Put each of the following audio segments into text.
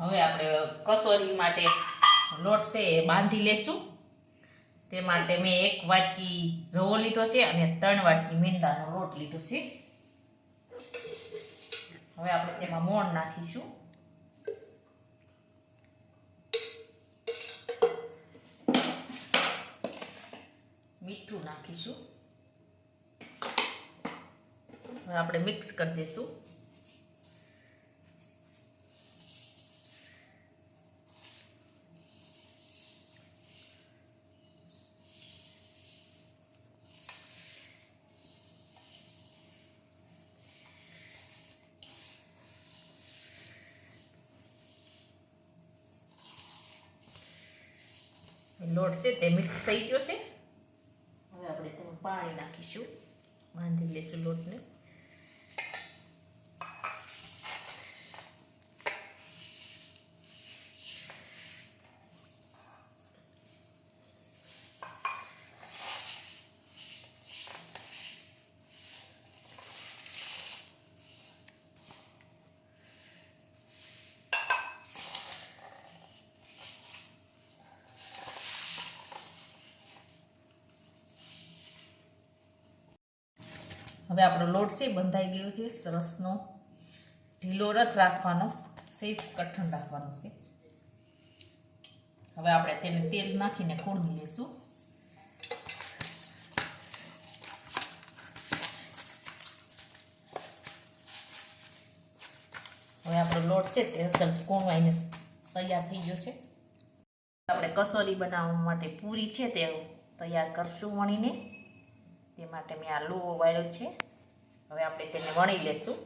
હવે આપણે કસોરી માટે લોટ છે એ બાંધી લેશું. તે માટે મેં એક વાટકી રવો લીધો છે અને ત્રણ વાટકી મીંડાનો લોટ લીધો છે. હવે આપણે તેમાં મોણ નાખીશું. મીઠું નાખીશું. આપણે મિક્સ કરી દઈશું લોટ છે તે મિક્સ થઈ ગયો છે. હવે આપણે તેમાં પાણી નાખીશું. બાંધી લઈશું લોટને. હવે આપણો લોટ છે બંધાઈ ગયો છે, સરસનો ઢીલો રથ રાખવાનો સહેજ કઠણ રાખવાનો છે. હવે આપણે તેને તેલ નાખીને કોળવી લેશું હવે આપણો લોટ છે, તે અસલ કોણવાઈને તૈયાર થઈ ગયો છે. આપણે કસોરી બનાવવા માટે પૂરી છે, તે તૈયાર કરશું વણીને. તે માટે મેં આ લુવો વાળ્યો છે. હવે આપણે તેને વણી લેશું.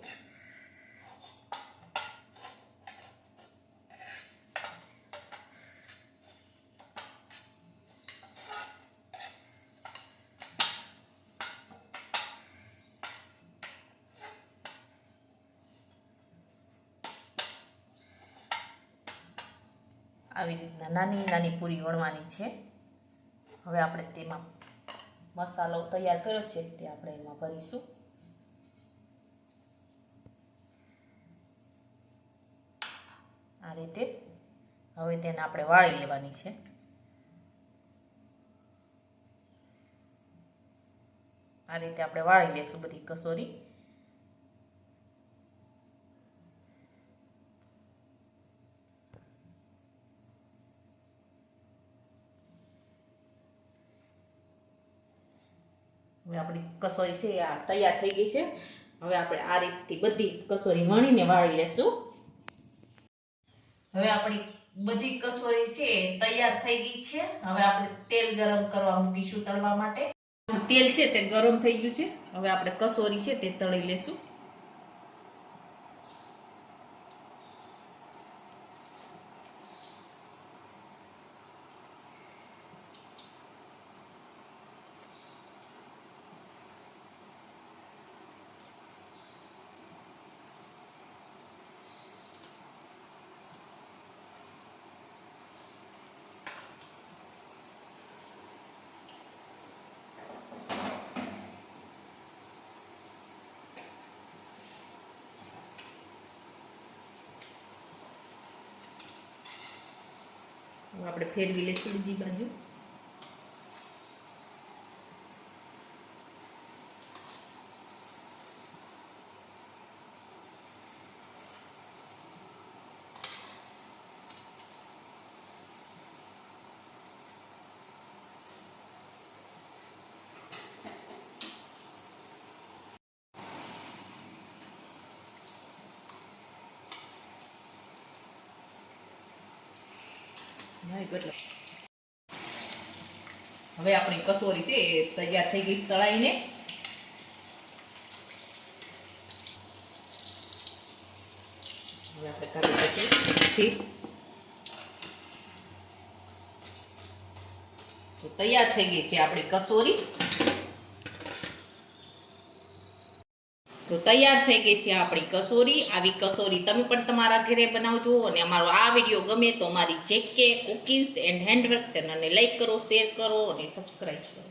આવી રીતના નાની નાની પૂરી વણવાની છે. હવે આપણે તેમાં મસાલો તૈયાર કર્યો છે તે આપણે એમાં ભરીશું. આ રીતે હવે તેને આપણે વાળી લેવાની છે. આ રીતે આપણે વાળી લેશું બધી કસોરી. હવે આપણી કસોરી છે, આ તૈયાર થઈ ગઈ છે. હવે આપણે આ રીતથી બધી કસોરી વણીને વાળી લેશું. હવે આપણી બધી કસોરી છે તૈયાર થઈ ગઈ છે. હવે આપણે તેલ ગરમ કરવા મૂકીશું તળવા માટે. તેલ છે તે ગરમ થઈ ગયું છે. હવે આપણે કસોરી છે તે તળી લેશું. આપણે ફેરવી લઈશું બીજી બાજુ. હવે આપણી કસોરી છે, એ તૈયાર થઈ ગઈ તળાઈને. તૈયાર થઈ ગઈ છે આપણી કસોરી. તો તૈયાર થઈ ગઈ છે આપણી કસોરી. આવી કસોરી તમે પણ તમારા ઘરે બનાવજો અને અમારો આ વીડિયો ગમે તો અમારી જેકે કુકિંગ્સ એન્ડ હેન્ડવર્ક ચેનલને લાઈક કરો, શેર કરો અને સબસ્ક્રાઈબ કરો.